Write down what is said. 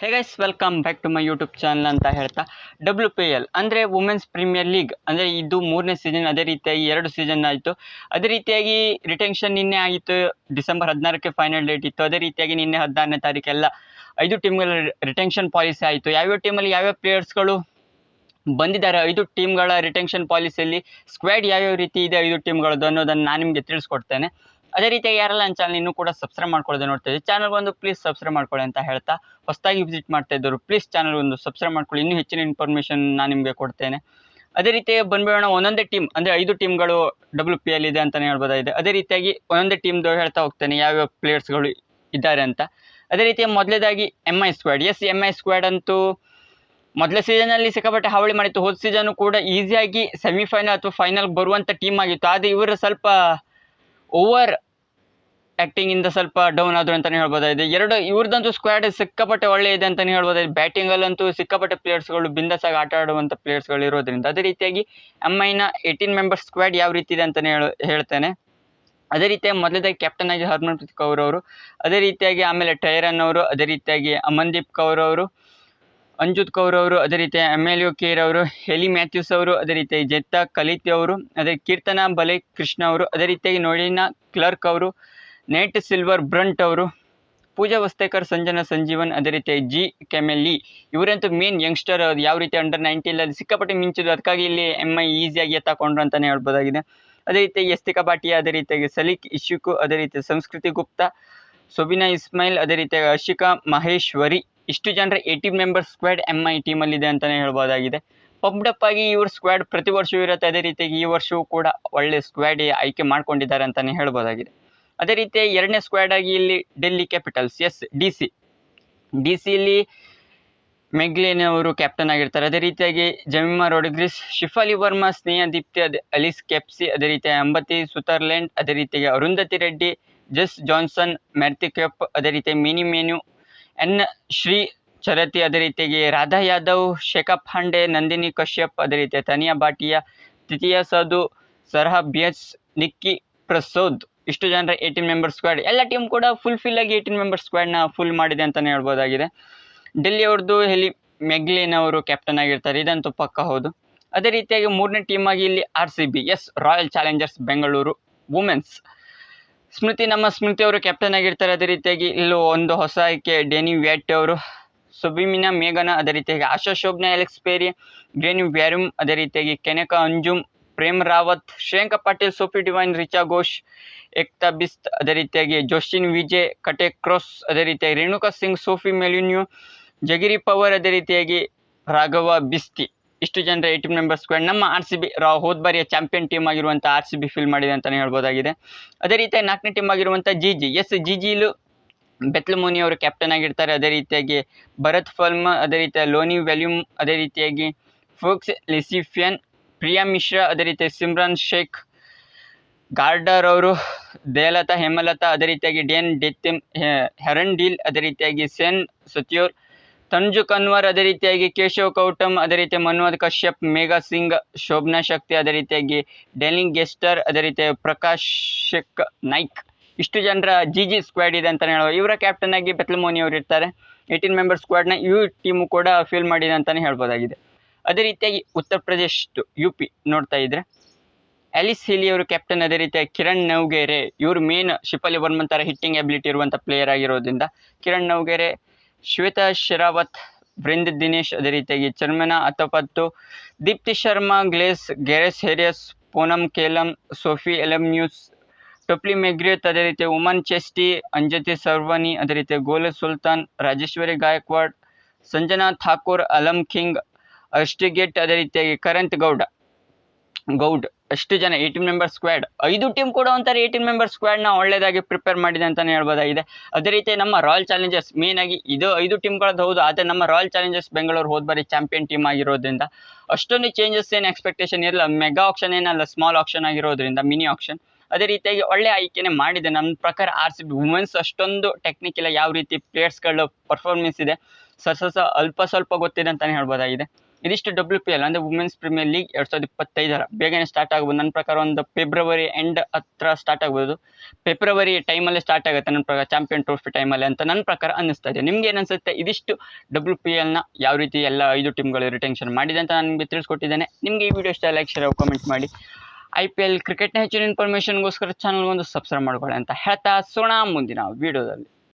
Hey guys welcome back to my YouTube channel ಅಂತ ಹೇಳ್ತಾ W P L ಅಂದರೆ women's premier league ಅಂದರೆ ಇದು ಮೂರನೇ ಸೀಸನ್ ಅದೇ ರೀತಿಯಾಗಿ ಎರಡು ಸೀಸನ್ ಆಯಿತು. ಅದೇ ರೀತಿಯಾಗಿ ರಿಟೆನ್ಷನ್ ನಿನ್ನೆ ಆಗಿತ್ತು ಡಿಸೆಂಬರ್ ಹದಿನಾರಕ್ಕೆ ಫೈನಲ್ ಡೇಟ್ ಇತ್ತು. ಅದೇ ರೀತಿಯಾಗಿ ನಿನ್ನೆ ಹದಿನಾರನೇ ತಾರೀಕೆಲ್ಲ ಐದು ಟೀಮ್ಗಳ ರಿಟೆನ್ಷನ್ ಪಾಲಿಸಿ ಆಯಿತು. ಯಾವ್ಯಾವ ಟೀಮಲ್ಲಿ ಯಾವ್ಯಾವ ಪ್ಲೇಯರ್ಸ್ಗಳು ಬಂದಿದ್ದಾರೆ ಐದು ಟೀಮ್ಗಳ ರಿಟೆನ್ಷನ್ ಪಾಲಿಸಿಯಲ್ಲಿ ಸ್ಕ್ವಾಡ್ ಯಾವ್ಯಾವ ರೀತಿ ಇದೆ ಐದು ಟೀಮ್ಗಳದ್ದು ಅನ್ನೋದನ್ನು ನಾನು ನಿಮಗೆ ತಿಳಿಸ್ಕೊಡ್ತೇನೆ. ಅದೇ ರೀತಿಯಾಗಿ ಯಾರೆಲ್ಲ ನನ್ನ ಚಾನಲ್ ಇನ್ನೂ ಕೂಡ ಸಬ್ಸ್ಕ್ರೈಬ್ ಮಾಡ್ಕೊಳ್ಳೋದು ನೋಡ್ತಾ ಇದ್ದೀವಿ ಚಾನಲ್ ಒಂದು ಪ್ಲೀಸ್ ಸಬ್ಸ್ಕ್ರೈಬ್ ಮಾಡ್ಕೊಳ್ಳಿ ಅಂತ ಹೇಳ್ತಾ, ಹೊಸದಾಗಿ ವಿಸಿಟ್ ಮಾಡ್ತಾ ಇದ್ದರು ಪ್ಲೀಸ್ ಚಾನಲ್ ಒಂದು ಸಬ್ಸ್ಕ್ರೈಬ್ ಮಾಡ್ಕೊಳ್ಳಿ. ಇನ್ನೂ ಹೆಚ್ಚಿನ ಇನ್ಫಾರ್ಮೇಷನ್ ನಾನು ನಿಮಗೆ ಕೊಡ್ತೇನೆ. ಅದೇ ರೀತಿ ಬಂದ್ಬಿಡೋಣ, ಒಂದೊಂದೇ ಟೀಮ್ ಅಂದರೆ ಐದು ಟೀಮ್ಗಳು ಡಬ್ಲ್ಯೂ ಪಿ ಎಲ್ ಇದೆ ಅಂತಲೇ ಹೇಳ್ಬೋದಾಗಿದೆ ಅದೇ ರೀತಿಯಾಗಿ ಒಂದೊಂದೇ ಟೀಮ್ದು ಹೇಳ್ತಾ ಹೋಗ್ತೇನೆ, ಯಾವ್ಯಾವ ಪ್ಲೇಯರ್ಸ್ಗಳು ಇದ್ದಾರೆ ಅಂತ. ಅದೇ ರೀತಿ ಮೊದಲೇದಾಗಿ M I squad S M I squad ಅಂತೂ ಮೊದಲ ಸೀಸನಲ್ಲಿ ಸಿಕ್ಕಾಪಟ್ಟೆ ಹಾವಳಿ ಮಾಡಿತ್ತು. ಹೋದ ಸೀಸನು ಕೂಡ ಈಸಿಯಾಗಿ ಸೆಮಿಫೈನಲ್ ಅಥವಾ ಫೈನಲ್ ಬರುವಂಥ ಟೀಮ್ ಆಗಿತ್ತು. ಆದರೆ ಇವರು ಸ್ವಲ್ಪ ಓವರ್ ಆ್ಯಕ್ಟಿಂಗಿಂದ ಸ್ವಲ್ಪ ಡೌನ್ ಆದರು ಅಂತಲೇ ಹೇಳ್ಬೋದಾಗಿದೆ. ಎರಡು ಇವ್ರದ್ದಂತೂ ಸ್ಕ್ವಾಡ್ ಸಿಕ್ಕಾಪಟ್ಟೆ ಒಳ್ಳೆ ಇದೆ ಅಂತಲೇ ಹೇಳ್ಬೋದಾಗಿದೆ. ಬ್ಯಾಟಿಂಗಲ್ಲಂತೂ ಸಿಕ್ಕಾಪಟ್ಟೆ ಪ್ಲೇಯರ್ಸ್ಗಳು ಬಿಂದಾಸಾಗಿ ಆಟ ಆಡುವಂಥ ಪ್ಲೇಯರ್ಸ್ಗಳು ಇರೋದ್ರಿಂದ ಅದೇ ರೀತಿಯಾಗಿ ಎಂ ಐನ ಏಯ್ಟೀನ್ ಮೆಂಬರ್ಸ್ ಸ್ಕ್ವಾಡ್ ಯಾವ ರೀತಿ ಇದೆ ಅಂತಲೇ ಹೇಳ, ಹೇಳ್ತೇನೆ. ಅದೇ ರೀತಿಯಾಗಿ ಮೊದಲದಾಗಿ ಕ್ಯಾಪ್ಟನ್ ಆಗಿ ಹರ್ಮನ್ಪ್ರೀತ್ ಕೌರ್ ಅವರು, ಅದೇ ರೀತಿಯಾಗಿ ಆಮೇಲೆ ಟೈರನ್ ಅವರು, ಅದೇ ರೀತಿಯಾಗಿ ಅಮನ್ದೀಪ್ ಕೌರ್ ಅವರು, ಅಂಜುತ್ ಕೌರ್ ಅವರು, ಅದೇ ರೀತಿ ಎಂ ಎಲ್ ಯು ಕೇರ್ ಅವರು ಹೆಲಿ ಮ್ಯಾಥ್ಯೂಸ್ ಅವರು, ಅದೇ ರೀತಿಯಾಗಿ ಜೆತ್ತಾ ಕಲಿತಿ ಅವರು, ಅದೇ ಕೀರ್ತನ ಬಲೆ ಕೃಷ್ಣ ಅವರು, ಅದೇ ರೀತಿಯಾಗಿ ನೋಡಿನ ಕ್ಲರ್ಕ್ ಅವರು ನೆಟ್ ಸಿಲ್ವರ್ ಬ್ರಂಟ್ ಅವರು, ಪೂಜಾ ವಸ್ತೇಕರ್, ಸಂಜನಾ ಸಂಜೀವನ್ ಅದೇ ರೀತಿ ಜಿ ಕೆಮೆಲ್ಲಿ, ಇವರಂತೂ ಮೇನ್ ಯಂಗ್ಸ್ಟರ್ ಯಾವ ರೀತಿ ಅಂಡರ್ ನೈನ್ಟೀನಲ್ಲಿ ಸಿಕ್ಕಾಪಟ್ಟೆ ಮಿಂಚಿದ್ರು, ಅದಕ್ಕಾಗಿ ಇಲ್ಲಿ ಎಂ ಐ ಈಸಿಯಾಗಿ ಎತ್ತಾಕೊಂಡ್ರು ಅಂತಲೇ ಹೇಳ್ಬೋದಾಗಿದೆ. ಅದೇ ರೀತಿ ಯಸ್ತಿಕಾ ಭಾಟಿಯಾ ಅದೇ ರೀತಿಯಾಗಿ ಸಲೀಕ್ ಇಶುಕು, ಅದೇ ರೀತಿ ಸಂಸ್ಕೃತಿ ಗುಪ್ತಾ, ಸೊಬಿನಾ ಇಸ್ಮಾಯಿಲ್, ಅದೇ ರೀತಿಯಾಗಿ ಅಶಿಕಾ ಮಹೇಶ್ವರಿ. ಇಷ್ಟು ಜನರ eighty member squad M I ಟೀಮಲ್ಲಿದೆ ಅಂತಲೇ ಹೇಳ್ಬೋದಾಗಿದೆ. ಪಂಪ್ಡಪ್ ಆಗಿ ಇವ್ರ ಸ್ಕ್ವಾಡ್ ಪ್ರತಿ ವರ್ಷವೂ ಇರುತ್ತೆ. ಅದೇ ರೀತಿಯಾಗಿ ಈ ವರ್ಷವೂ ಕೂಡ ಒಳ್ಳೆ ಸ್ಕ್ವಾಡ್ ಆಯ್ಕೆ ಮಾಡ್ಕೊಂಡಿದ್ದಾರೆ ಅಂತಲೇ ಹೇಳ್ಬೋದಾಗಿದೆ. ಅದೇ ರೀತಿ ಎರಡನೇ ಸ್ಕ್ವಾಡ್ ಆಗಿ ಇಲ್ಲಿ Delhi Capitals S D C D ಸಿಲಿ ಮೆಗ್ಲಿನ್ ಅವರು ಕ್ಯಾಪ್ಟನ್ ಆಗಿರ್ತಾರೆ. ಅದೇ ರೀತಿಯಾಗಿ ಜಮಿಮಾ ರೋಡ್ರಿಗ್ರಿಸ್ ಶಿಫಾಲಿ ವರ್ಮಾ ಸ್ನೇಹ ದೀಪ್ತಿ ಅದೇ ಅಲಿಸ್ ಕೆಪ್ಸಿ, ಅದೇ ರೀತಿಯಾಗಿ ಅಂಬತಿ, ಸುತರ್ಲೆಂಡ್, ಅದೇ ರೀತಿಯಾಗಿ ಅರುಂಧತಿ ರೆಡ್ಡಿ, ಜಸ್ ಜಾನ್ಸನ್ ಮೆರ್ತಿಕ್ಯಪ್ ಅದೇ ರೀತಿ ಮಿನಿ ಮೆನ್ಯು ಎನ್ ಶ್ರೀ ಚರತಿ, ಅದೇ ರೀತಿಯಾಗಿ ರಾಧಾ ಯಾದವ್, ಶೇಖಪ್ ಪಾಂಡೆ ನಂದಿನಿ ಕಶ್ಯಪ್, ಅದೇ ರೀತಿ ತನಿಯಾ ಭಾಟಿಯಾ ತಿತಿಯಾ ಸಾಧು, ಸರ್ಹಾ ಬಿಯಸ್, ನಿಕ್ಕಿ ಪ್ರಸೋದ್. ಇಷ್ಟು ಜನರ ಏಯ್ಟೀನ್ ಮೆಂಬರ್ ಸ್ಕ್ವಾಡ್ ಎಲ್ಲ ಟೀಮ್ ಕೂಡ ಫುಲ್ ಫಿಲ್ ಆಗಿ ಏಯ್ಟೀನ್ ಮೆಂಬರ್ ಸ್ಕ್ವಾಡ್ನ ಫುಲ್ ಮಾಡಿದೆ ಅಂತಲೇ ಹೇಳ್ಬೋದಾಗಿದೆ. ಡೆಲ್ಲಿ ಅವ್ರದ್ದು ಹೆಲಿ ಮೆಗ್ಲಿನ್ ಅವರು ಕ್ಯಾಪ್ಟನ್ ಆಗಿರ್ತಾರೆ, ಇದಂತೂ ಪಕ್ಕ ಹೌದು. ಅದೇ ರೀತಿಯಾಗಿ ಮೂರನೇ ಟೀಮ್ ಆಗಿ ಇಲ್ಲಿ R C B S Royal Challengers Bengaluru women's Smriti, ನಮ್ಮ ಸ್ಮೃತಿ ಅವರು ಕ್ಯಾಪ್ಟನ್ ಆಗಿರ್ತಾರೆ, ಅದೇ ರೀತಿಯಾಗಿ ಇಲ್ಲೂ ಒಂದು ಹೊಸ ಆಯ್ಕೆ ಡೆನಿ ವ್ಯಾಟ್ ಅವರು ಸುಬಿಮಿನ ಮೇಘನ ಅದೇ ರೀತಿಯಾಗಿ ಆಶಾ ಶೋಭ್ನ ಎಲೆಕ್ಸ್ ಪೇರಿ ಗ್ರೇನಿ ವ್ಯಾರುಮ್ ಅದೇ ರೀತಿಯಾಗಿ ಕೆನಕ ಅಂಜುಮ್ ಪ್ರೇಮ್ ರಾವತ್, ಶ್ರೇಯಾಂಕ ಪಾಟೀಲ್, ಸೋಫಿ ಡಿವೈನ್ ರಿಚಾ ಘೋಷ್, ಏಕ್ತಾ ಬಿಸ್ತ್ ಅದೇ ರೀತಿಯಾಗಿ ಜೋಶಿನ್ ವಿಜಯ್, ಕಟೆ ಕ್ರಾಸ್ ಅದೇ ರೀತಿಯಾಗಿ Renuka Singh, Sophie Molineux ಜಗಿರಿ power ಅದೇ ರೀತಿಯಾಗಿ ರಾಘವ ಬಿಸ್ತಿ. ಇಷ್ಟು ಜನರ ಏಯ್ಟೀನ್ ಮೆಂಬರ್ಸ್ ಸ್ಕ್ವಾಡ್ ನಮ್ಮ ಆರ್ ಸಿ ಬಿ ರಾ ಹೋದ ಬಾರಿಯ ಚಾಂಪಿಯನ್ ಟೀಮ್ ಆಗಿರುವಂಥ ಆರ್ ಸಿ ಬಿ ಫಿಲ್ ಮಾಡಿದೆ ಅಂತಲೇ ಹೇಳ್ಬೋದಾಗಿದೆ. ಅದೇ ರೀತಿಯಾಗಿ ನಾಲ್ಕನೇ ಟೀಮ್ ಆಗಿರುವಂಥ ಜಿ ಜಿ ಎಸ್ ಜಿ ಜಿಲು ಬೆತ್ಲಮೋನಿ ಅವರು ಕ್ಯಾಪ್ಟನ್ ಆಗಿರ್ತಾರೆ. ಅದೇ ರೀತಿಯಾಗಿ ಭರತ್ ಫಲ್ಮ, ಅದೇ ರೀತಿಯ ಲೋನಿ ವ್ಯಾಲ್ಯೂಮ್, ಅದೇ ರೀತಿಯಾಗಿ ಫೋಕ್ಸ್ ಲಿಸಿಫಿಯನ್ ಪ್ರಿಯಾ ಮಿಶ್ರಾ, ಅದೇ ರೀತಿ ಸಿಮ್ರಾನ್ ಶೇಖ್, ಗಾರ್ಡರ್ ಅವರು, ದಯಲತಾ ಹೇಮಲತಾ, ಅದೇ ರೀತಿಯಾಗಿ ಡೇನ್ ಡೆತ್ತಿಮ್ ಹೆರನ್ ಡೀಲ್, ಅದೇ ರೀತಿಯಾಗಿ ಸೆನ್ ಸತ್ಯೂರ್, ತಂಜು ಕನ್ವರ್, ಅದೇ ರೀತಿಯಾಗಿ ಕೇಶವ್ ಕೌಟಮ್, ಅದೇ ರೀತಿ ಮನ್ವದ್ ಕಶ್ಯಪ್, ಮೇಘಾ ಸಿಂಗ್, ಶೋಭನಾ ಶಕ್ತಿ, ಅದೇ ರೀತಿಯಾಗಿ ಡೆಲಿಂಗ್ ಗೆಸ್ಟರ್, ಅದೇ ರೀತಿಯಾಗಿ ಪ್ರಕಾಶ್ ಶೆಕ್ ನಾಯ್ಕ್. ಇಷ್ಟು ಜನರ ಜಿ ಜಿ ಸ್ಕ್ವಾಡ್ ಇದೆ ಅಂತಲೇ ಹೇಳ್ಬೋದು ಇವರ ಕ್ಯಾಪ್ಟನ್ ಆಗಿ ಬೆತ್ಲಮೋನಿ ಅವರು ಇರ್ತಾರೆ. ಏಯ್ಟೀನ್ ಮೆಂಬರ್ ಸ್ಕ್ವಾಡ್ನ ಈ ಟೀಮು ಕೂಡ ಫೀಲ್ ಮಾಡಿದೆ ಅಂತಲೇ ಹೇಳ್ಬೋದಾಗಿದೆ. ಅದೇ ರೀತಿಯಾಗಿ ಉತ್ತರ ಪ್ರದೇಶ್ ಯು ಪಿ ನೋಡ್ತಾ ಇದ್ರೆ. ಆಲಿಸ್ ಹಿಲಿ ಅವರು ಕ್ಯಾಪ್ಟನ್ ಅದೇ ರೀತಿಯಾಗಿ ಕಿರಣ್ ನೌಗೆರೆ ಇವರು ಮೇನ್ ಶಿಪಾಲಿ ಬರ್ಮನ್ ಥರ ಹಿಟ್ಟಿಂಗ್ ಎಬಿಲಿಟಿ ಇರುವಂಥ ಪ್ಲೇಯರ್ ಆಗಿರೋದ್ರಿಂದ ಕಿರಣ್ ನೌಗೆರೆ ಶ್ವೇತಾ ಶರಾವತ್, ವೃಂದ್ ದಿನೇಶ್ ಅದೇ ರೀತಿಯಾಗಿ ಚರ್ಮನಾ ಅತಪತ್ತು ದೀಪ್ತಿ ಶರ್ಮಾ, ಗ್ಲೇಸ್, ಗೆರೆಸ್ ಹೆರಿಯಸ್ ಪೂನಮ್ ಕೇಲಂ, ಸೋಫಿ ಎಲಮ್ಯೂಸ್, ಟೊಪ್ಲಿ ಮೆಗ್ರಿಯತ್ ಅದೇ ರೀತಿ ಉಮನ್ ಚೆಸ್ಟಿ, ಅಂಜತಿ ಸರ್ವನಿ ಅದೇ ರೀತಿ ಗೋಲ ಸುಲ್ತಾನ್, ರಾಜೇಶ್ವರಿ ಗಾಯಕ್ವಾಡ್, ಸಂಜನಾ ಥಾಕೂರ್ ಅಲಂ ಖಿಂಗ್ ಅಷ್ಟಿಗೆಟ್ ಅದೇ ರೀತಿಯಾಗಿ ಕರಂತ್ ಗೌಡ, ಗೌಡ್, ಅಷ್ಟು ಜನ ಏಯ್ಟೀನ್ ಮೆಂಬರ್ ಸ್ಕ್ವಾಡ್ ಐದು ಟೀಮ್ ಕೂಡ ಒಂಥರ ಏಯ್ಟೀನ್ ಮೆಂಬರ್ ಸ್ಕ್ವಾಡ್ನ ಒಳ್ಳೆಯದಾಗಿ ಪ್ರಿಪೇರ್ ಮಾಡಿದೆ ಅಂತಲೇ ಹೇಳ್ಬೋದಾಗಿದೆ. ಅದೇ ರೀತಿ ನಮ್ಮ ರಾಯಲ್ ಚಾಲೆಂಜರ್ಸ್ ಮೇನ್ ಆಗಿ ಇದು ಐದು ಟೀಮ್ಗಳದ್ದು ಹೌದು, ಆದರೆ ನಮ್ಮ ರಾಯಲ್ ಚಾಲೆಂಜರ್ಸ್ ಬೆಂಗಳೂರು ಹೋದ ಬಾರಿ ಚಾಂಪಿಯನ್ ಟೀಮ್ ಆಗಿರೋದ್ರಿಂದ ಅಷ್ಟೊಂದು ಚೇಂಜಸ್ ಏನು ಎಕ್ಸ್ಪೆಕ್ಟೇಷನ್ ಇರಲ್ಲ ಮೆಗಾ ಆಪ್ಷನ್ ಏನಲ್ಲ ಸ್ಮಾಲ್ ಆಪ್ಷನ್ ಆಗಿರೋದ್ರಿಂದ ಮಿನಿ ಆಪ್ಷನ್ ಅದೇ ರೀತಿಯಾಗಿ ಒಳ್ಳೆ ಆಯ್ಕೆನೇ ಮಾಡಿದೆ. ನನ್ನ ಪ್ರಕಾರ ಆರ್ ಸಿ ಬಿ ವುಮೆನ್ಸ್ ಅಷ್ಟೊಂದು ಟೆಕ್ನಿಕ್ ಇಲ್ಲ ಯಾವ ರೀತಿ ಪ್ಲೇಯರ್ಸ್ಗಳು ಪರ್ಫಾರ್ಮೆನ್ಸ್ ಇದೆ ಸ ಅಲ್ಪ ಸ್ವಲ್ಪ ಗೊತ್ತಿದೆ ಅಂತಲೇ ಹೇಳ್ಬೋದಾಗಿದೆ. ಇದಿಷ್ಟು ಡಬ್ಲ್ಯೂ ಪಿ ಎಲ್ ಅಂದರೆ ವುಮೆನ್ಸ್ ಪ್ರೀಮಿಯರ್ ಲೀಗ್ ಎರಡು ಸಾವಿರದ ಇಪ್ಪತ್ತೈದರ. ಬೇಗನೆ ಸ್ಟಾರ್ಟ್ ಆಗ್ಬೋದು. ನನ್ನ ಪ್ರಕಾರ ಒಂದು ಫೆಬ್ರವರಿ ಎಂಡ್ ಹತ್ರ ಸ್ಟಾರ್ಟ್ ಆಗ್ಬೋದು. ಫೆಬ್ರವರಿ ಟೈಮಲ್ಲೇ ಸ್ಟಾರ್ಟ್ ಆಗುತ್ತೆ ನನ್ನ ಪ್ರಕಾರ ಚಾಂಪಿಯನ್ ಟ್ರೋಫಿ ಟೈಮಲ್ಲಿ ಅಂತ ನನ್ನ ಪ್ರಕಾರ ಅನ್ನಿಸ್ತಾ ಇದೆ. ನಿಮ್ಗೆ ಏನು ಅನಿಸುತ್ತೆ ಇದಿಷ್ಟು ಡಬ್ಲ್ಯೂ ಪಿ ಎಲ್ನ ಯಾವ ರೀತಿ ಎಲ್ಲ ಐದು ಟೀಮ್ಗಳು ರಿಟೆನ್ಷನ್ ಮಾಡಿದೆ ಅಂತ ನಾನು ನಿಮಗೆ ತಿಳಿಸ್ಕೊಟ್ಟಿದ್ದೇನೆ. ನಿಮಗೆ ಈ ವಿಡಿಯೋ ಇಷ್ಟ ಲೈಕ್ ಶೇರ್ ಕಾಮೆಂಟ್ ಮಾಡಿ. ಐ ಪಿ ಎಲ್ ಕ್ರಿಕೆಟ್ನ ಹೆಚ್ಚಿನ ಇನ್ಫಾರ್ಮೇಷನ್ಗೋಸ್ಕರ ಚಾನಲ್ಗೊಂದು ಸಬ್ಸ್ಕ್ರೈಬ್ ಮಾಡ್ಕೊಳ್ಳಿ ಅಂತ ಹೇಳ್ತಾ ಸೋಣ ಮುಂದಿನ ವಿಡಿಯೋದಲ್ಲಿ